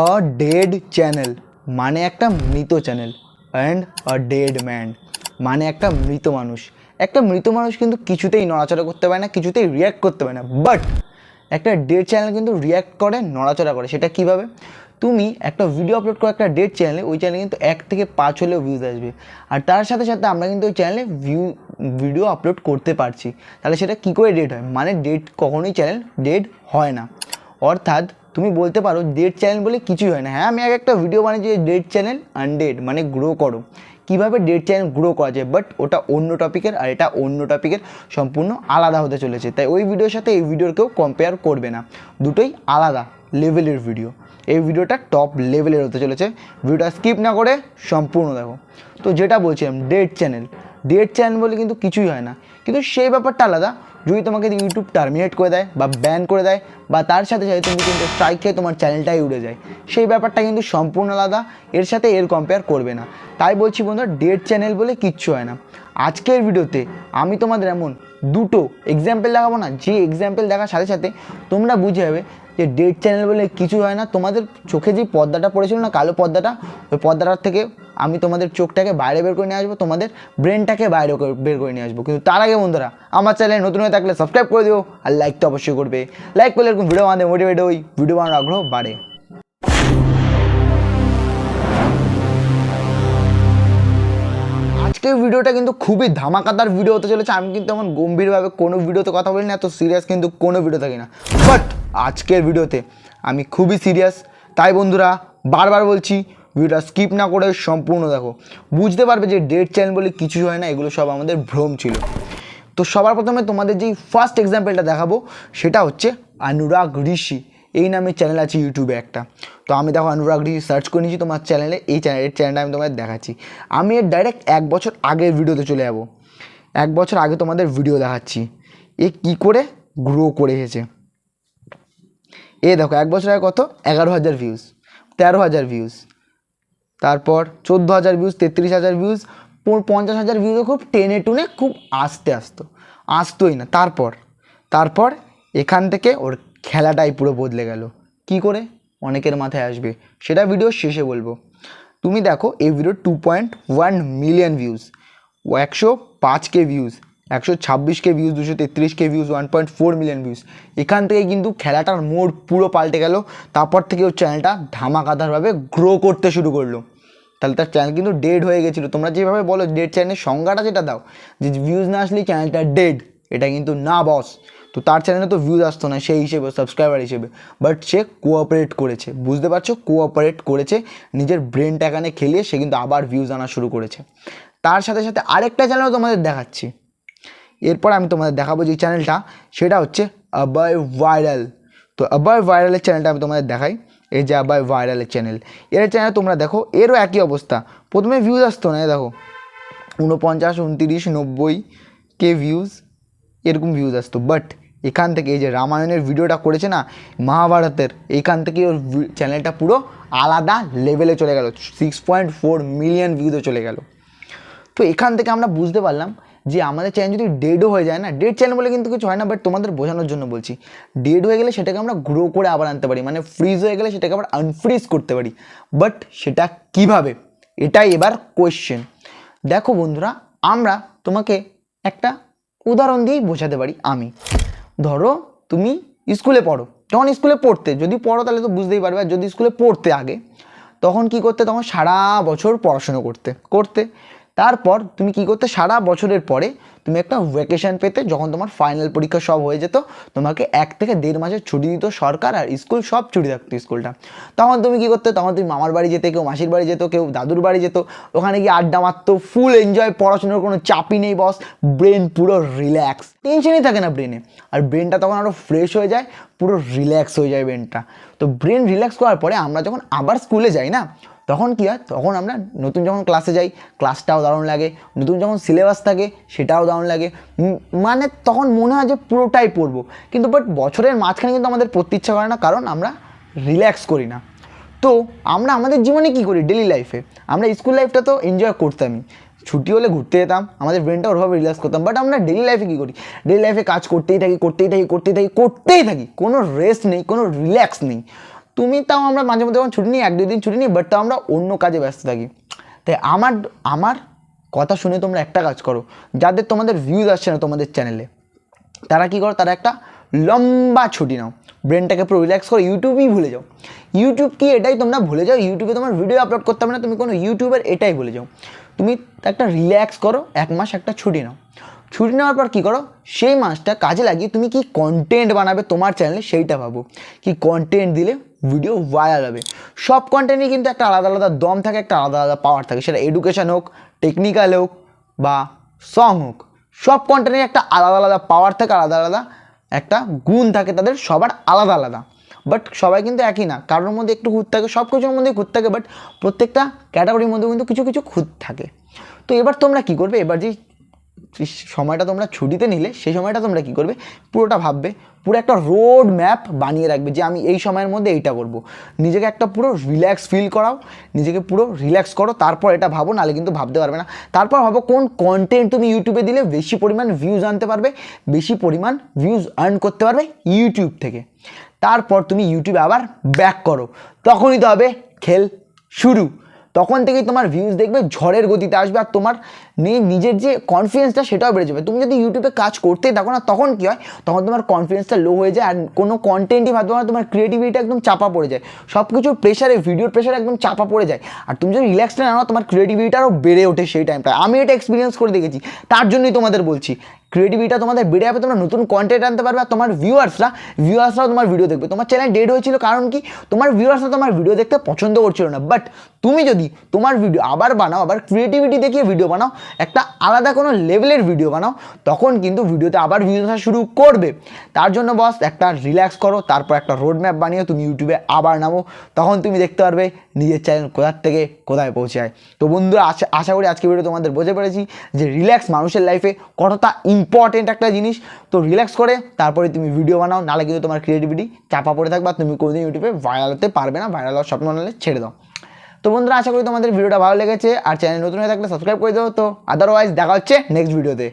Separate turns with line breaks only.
আ dead channel মানে একটা মৃত channel and a dead man মানে একটা মৃত মানুষ। একটা মৃত মানুষ কিন্তু কিছুতেই নড়াচড়া করতে পারে না, কিছুতেই রিয়্যাক্ট করতে পারে না। বাট একটা ডেড চ্যানেল কিন্তু রিয়্যাক্ট করে, নড়াচড়া করে। সেটা কীভাবে? তুমি একটা ভিডিও আপলোড করো একটা ডেড চ্যানেলে ওই চ্যানেলে কিন্তু এক থেকে পাঁচ হলেও ভিউজ আসবে। আর তার সাথে সাথে আমরা কিন্তু ওই চ্যানেলে ভিউ ভিডিও আপলোড করতে পারছি। তাহলে সেটা কী করে ডেট হয়? মানে ডেট কখনোই চ্যানেল ডেড হয় না। অর্থাৎ তুমি বলতে পারো ডেড চ্যানেল বলে কিছুই হয় না। হ্যাঁ আমি আগে একটা ভিডিও বানিয়েছি ডেড চ্যানেল আনডেড মানে গ্রো করো। কীভাবে ডেড চ্যানেল গ্রো করা যায়? বাট ওটা অন্য টপিকের আর এটা অন্য টপিকের সম্পূর্ণ আলাদা হতে চলেছে। তাই ওই ভিডিওর সাথে এই ভিডিওর কেউ কম্পেয়ার করবে না। দুটোই আলাদা লেভেলের ভিডিও এই ভিডিওটা টপ লেভেলের হতে চলেছে। ভিডিওটা স্কিপ না করে সম্পূর্ণ দেখো। তো যেটা বলছিলাম ডেড চ্যানেল ডেড চ্যানেল বলে কিন্তু কিছুই হয় না। কিন্তু সেই ব্যাপারটা আলাদা। যদি তোমাকে ইউটিউব টার্মিনেট করে দেয় বা ব্যান করে দেয়, বা তার সাথে সাথে তুমি কিন্তু স্ট্রাইক খেয়ে তোমার চ্যানেলটাই উড়ে যায়। সেই ব্যাপারটা কিন্তু সম্পূর্ণ আলাদা, এর সাথে এর কম্পেয়ার করবে না। তাই বলছি বন্ধুরা ডেট চ্যানেল বলে কিচ্ছু হয় না। আজকের ভিডিওতে আমি তোমাদের এমন দুটো এক্সাম্পল দেখাবো না, যে এক্সাম্পল দেখার সাথে সাথে তোমরা বুঝে যাবে যে ডেড চ্যানেল বলে কিছু হয় না। তোমাদের চোখে যে পর্দাটা পড়েছিল না, কালো পর্দাটা, ওই পর্দাটার থেকে আমি তোমাদের চোখটাকে বাইরে বের করে নিয়ে আসব, তোমাদের ব্রেনটাকে বাইরে বের করে নিয়ে আসব। কিন্তু তার আগে বন্ধুরা, আমার চ্যানেল নতুন হয়ে থাকলে সাবস্ক্রাইব করে দিও আর লাইক তো অবশ্যই করবে। লাইক করলে এরকম ভিডিও বানাতে মোটিভেট ওই ভিডিও বানানোর আগ্রহ বাড়ে। আজকের ভিডিওটা কিন্তু খুবই ধামাকাদার ভিডিও হতে চলেছে। আমি কিন্তু এমন গম্ভীরভাবে কোনো ভিডিওতে কথা বলি না এত সিরিয়াস কিন্তু কোনো ভিডিও থাকি না। বাট আজকের ভিডিওতে আমি খুবই সিরিয়াস তাই বন্ধুরা, বারবার বলছি, ভিডিওটা স্কিপ না করে সম্পূর্ণ দেখো। বুঝতে পারবে যে ডেট চ্যানেল বলে কিছু হয় না, এগুলো সব আমাদের ভ্রম ছিল। তো সবার প্রথমে তোমাদের যেই ফার্স্ট এক্সাম্পলটা দেখাবো, সেটা হচ্ছে অনুরাগ ঋষি। এই নামে চ্যানেল আছে ইউটিউবে একটা। তো আমি দেখো অনুরাগ ঋষি সার্চ করে নিয়েছি তোমার চ্যানেলে এই চ্যানেলের চ্যানেলটা আমি তোমাদের দেখাচ্ছি। আমি এর ডাইরেক্ট এক বছর আগের ভিডিওতে চলে যাব। এক বছর আগে তোমাদের ভিডিও দেখাচ্ছি। এ কি করে গ্রো করে এসেছে। এ দেখো, এক বছর আগে কত? এগারো হাজার ভিউজ তেরো হাজার ভিউজ তারপর চোদ্দ হাজার ভিউজ তেত্রিশ হাজার ভিউজ পঞ্চাশ হাজার ভিউজও খুব টেনে টুনে খুব আস্তে আসতো, আসতোই না। তারপর তারপর এখান থেকে ওর খেলাটাই পুরো বদলে গেল। কি করে? অনেকের মাথায় আসবে। সেটা ভিডিও শেষে বলব। তুমি দেখো, এই video two point one million views একশো পাঁচ কে ভিউজ একশো ছাব্বিশ কে ভিউজ দুশো তেত্রিশ K views one point four million views এখান থেকে কিন্তু খেলাটার মোড় পুরো পাল্টে গেল। তারপর থেকে ওর চ্যানেলটা ধামাকাদারভাবে গ্রো করতে শুরু করল। তাহলে তার চ্যানেল কিন্তু ডেড হয়ে গেছিল। তোমরা যেভাবে বলো ডেড চ্যানেলের সংজ্ঞাটা যেটা দাও, যে ভিউজ না আসলেই চ্যানেলটা ডেড এটা কিন্তু না বস তো তার চ্যানেলে তো ভিউজ আসতো না, সেই হিসেবে সাবস্ক্রাইবার হিসেবে। বাট সে কোঅপারেট করেছে। বুঝতে পারছ? কোঅপারেট করেছে। নিজের ব্রেনটা এখানে খেলিয়ে সে কিন্তু আবার ভিউজ আনা শুরু করেছে। তার সাথে সাথে আরেকটা চ্যানেলও তোমাদের দেখাচ্ছি। এরপর আমি তোমাদের দেখাবো যে চ্যানেলটা সেটা হচ্ছে আবাই ভাইরাল তো আবাই ভাইরালের চ্যানেলটা আমি তোমাদের দেখাই, এই যে আবাই ভাইরালের চ্যানেল এর চ্যানেল তোমরা দেখো, এরও একই অবস্থা। প্রথমে ভিউজ আসতো না দেখো। উনপঞ্চাশ, উনতিরিশ, নব্বই কে ভিউজ এরকম ভিউজ আসতো। বাট এখান থেকে এই যে রামায়ণের ভিডিওটা করেছে না, মহাভারতের এইখান থেকে ওর চ্যানেলটা পুরো আলাদা লেভেলে চলে গেল। সিক্স পয়েন্ট ফোর মিলিয়ন ভিউজে চলে গেল। তো এখান থেকে আমরা বুঝতে পারলাম যে আমাদের চ্যানেল যদি ডেডও হয়ে যায় না ডেড চ্যানেল বলে কিন্তু কিছু হয় না বাট তোমাদের বোঝানোর জন্য বলছি। ডেড হয়ে গেলে সেটাকে আমরা গ্রো করে আবার আনতে পারি মানে ফ্রিজ হয়ে গেলে সেটাকে আবার আনফ্রিজ করতে পারি। বাট সেটা কীভাবে? এটাই এবার কোয়েশ্চেন দেখো বন্ধুরা, আমরা তোমাকে একটা উদাহরণ দিয়েই বোঝাতে পারি আমি। ধরো তুমি স্কুলে পড়ো। যখন স্কুলে পড়তে, যদি পড়ো তাহলে তো বুঝতেই পারবে, আর যদি স্কুলে পড়তে আগে, তখন কি করতে? তখন সারা বছর পড়াশুনো করতে করতে। তারপর তুমি কি করতে, সারা বছরের পরে তুমি একটা ভ্যাকেশন পেতে, যখন তোমার ফাইনাল পরীক্ষা সব হয়ে যেত, তোমাকে এক থেকে দেড় মাসের ছুটি দিত সরকার আর স্কুল, সব ছুটি থাকতো স্কুলটা। তখন তুমি কি করতে, তখন তুমি মামার বাড়ি যেতে, কেউ মাসির বাড়ি যেত, কেউ দাদুর বাড়ি যেত, ওখানে গিয়ে আড্ডা মারতো ফুল এনজয় পড়াশোনার কোনো চাপই নেই বস ব্রেন পুরো রিল্যাক্স টেনশনই থাকে না ব্রেনে আর ব্রেনটা তখন আরও ফ্রেশ হয়ে যায়, পুরো রিল্যাক্স হয়ে যায় ব্রেনটা তো ব্রেন রিল্যাক্স করার পরে আমরা যখন আবার স্কুলে যাই না তখন কী হয়? তখন আমরা নতুন যখন ক্লাসে যাই ক্লাসটাও দারুণ লাগে। নতুন যখন সিলেবাস থাকে, সেটাও দারুণ লাগে। মানে তখন মনে হয় যে পুরোটাই পড়ব। কিন্তু বাট বছরের মাঝখানে কিন্তু আমাদের পড়তে ইচ্ছা করে না, কারণ আমরা রিল্যাক্স করি না। তো আমরা আমাদের জীবনে কী করি? ডেলি লাইফে আমরা স্কুল লাইফটা তো এনজয় করতামই। ছুটি হলে ঘুরতে যেতাম, আমাদের ব্রেনটা ওরভাবে রিল্যাক্স করতাম। বাট আমরা ডেলি লাইফে কী করি? ডেলি লাইফে কাজ করতেই থাকি করতেই থাকি করতেই থাকি করতেই থাকি। কোনো রেস্ট নেই, কোনো রিল্যাক্স নেই। তুমি তাও আমরা মাঝে মধ্যে যখন ছুটি নিই, এক দুই দিন ছুটি নিই বাট তাও আমরা অন্য কাজে ব্যস্ত থাকি। তাই আমার আমার কথা শুনে তোমরা একটা কাজ করো, যাদের তোমাদের ভিউজ আসছে না তোমাদের চ্যানেলে তারা কি করো, তারা একটা লম্বা ছুটি নাও। ব্রেনটাকে পুরো রিল্যাক্স করো ইউটিউবই ভুলে যাও। ইউটিউব কি এটাই তোমরা ভুলে যাও ইউটিউবে তোমার ভিডিও আপলোড করতে হবে না, তুমি কোনো ইউটিউবের এটাই ভুলে যাও। তুমি একটা রিল্যাক্স করো, এক মাস একটা ছুটি নাও। ছুটি নেওয়ার পর কী করো? সেই মাসটা কাজে লাগিয়ে তুমি কি কন্টেন্ট বানাবে তোমার চ্যানেলে সেইটা ভাবো। কি কন্টেন্ট দিলে ভিডিও ভাইরাল হবে। সব কন্টেন্টই কিন্তু একটা আলাদা আলাদা দম থাকে, একটা আলাদা আলাদা পাওয়ার থাকে। সেটা এডুকেশন হোক টেকনিক্যাল হোক বা সং হোক, সব কন্টেন্টের একটা আলাদা আলাদা পাওয়ার থাকে, আলাদা আলাদা একটা গুণ থাকে, তাদের সবার আলাদা আলাদা। বাট সবাই কিন্তু একই না। কারোর মধ্যে একটু খুঁত থাকে, সব কিছুর মধ্যে খুঁত থাকে বাট প্রত্যেকটা ক্যাটাগরির মধ্যে কিন্তু কিছু কিছু খুঁত থাকে। তো এবার তোমরা কি করবে? এবার যে যে সময়টা তোমরা ছুটিতে নিলে, সেই সময়টা তোমরা কি করবে? পুরোটা ভাববে, পুরো একটা রোড ম্যাপ বানিয়ে রাখবে যে আমি এই সময়ের মধ্যে এইটা করব। নিজেকে একটা পুরো রিল্যাক্স ফিল করাও, নিজেকে পুরো রিল্যাক্স করো, তারপর এটা ভাবো, নাহলে কিন্তু ভাবতে পারবে না। তারপর ভাবো কোন কন্টেন্ট তুমি ইউটিউবে দিলে বেশি পরিমাণ ভিউজ আনতে পারবে, বেশি পরিমাণ ভিউজ আর্ন করতে পারবে ইউটিউব থেকে। তারপর তুমি ইউটিউবে আবার ব্যাক করো। তখনই তো হবে খেল শুরু। তখন থেকেই তোমার ভিউজ দেখবে, ঝড়ের গতিতে আসবে আর তোমার নিজের যে কনফিডেন্সটা সেটাও বেড়ে যাবে। তুমি যদি ইউটিউবে কাজ করতেই থাকো না, তখন কী হয়? তখন তোমার কনফিডেন্সটা লো হয়ে যায় আর কোনো কন্টেন্টই ভাবতে পারো তোমার ক্রিয়েটিভিটি একদম চাপা পড়ে যায়। সব কিছুর প্রেশারে ভিডিওর প্রেশারে একদম চাপা পড়ে যায়। আর তুমি যদি রিল্যাক্সটা নাও, তোমার ক্রিয়েটিভিটি আরও বেড়ে ওঠে সেই টাইমটা আমি এটা এক্সপিরিয়েন্স করে দেখেছি, তার জন্যই তোমাদের বলছি। ক্রিয়েটিভিটা তোমাদের বেড়ে যাবে, তোমরা নতুন কন্টেন্ট আনতে পারবে তোমার ভিউয়ার্সরা ভিউয়ার্সরাও তোমার ভিডিও দেখবে। তোমার চ্যানেল ডেড হয়েছিল কারণ কি? তোমার ভিউয়ার্সরা তোমার ভিডিও দেখতে পছন্দ করছিল না। বাট তুমি যদি তোমার ভিডিও আবার বানাও, আবার ক্রিয়েটিভিটি দেখিয়ে ভিডিও বানাও একটা আলাদা কোনো লেভেলের ভিডিও বানাও, তখন কিন্তু ভিডিওতে আবার ভিউজ আসা শুরু করবে। তার জন্য বস একটা রিল্যাক্স করো, তারপর একটা রোড ম্যাপ বানিয়ে তুমি ইউটিউবে আবার নামো। তখন তুমি দেখতে পারবে নিজের চ্যানেল কোথার থেকে কোথায় পৌঁছায়। তো বন্ধুরা, আশা আশা করি আজকে ভিডিও তোমাদের বোঝে পেরেছি যে রিল্যাক্স মানুষের লাইফে কতটা ইম্পর্টেন্ট একটা জিনিস। তো রিল্যাক্স করে, তারপরে তুমি ভিডিও বানাও নাহলে কিন্তু তোমার ক্রিয়েটিভিটি চাপা পড়ে থাকবে তুমি কোনোদিন ইউটিউবে ভাইরাল হতে পারবে না ভাইরাল হওয়ার স্বপ্ন নাহলে ছেড়ে দাও। তো বন্ধুরা, আশা করি তোমাদের ভিডিওটা ভালো লেগেছে। আর চ্যানেল নতুন হয়ে থাকলে সাবস্ক্রাইব করে দেবো তো আদারওয়াইজ দেখা হচ্ছে নেক্সট ভিডিওতে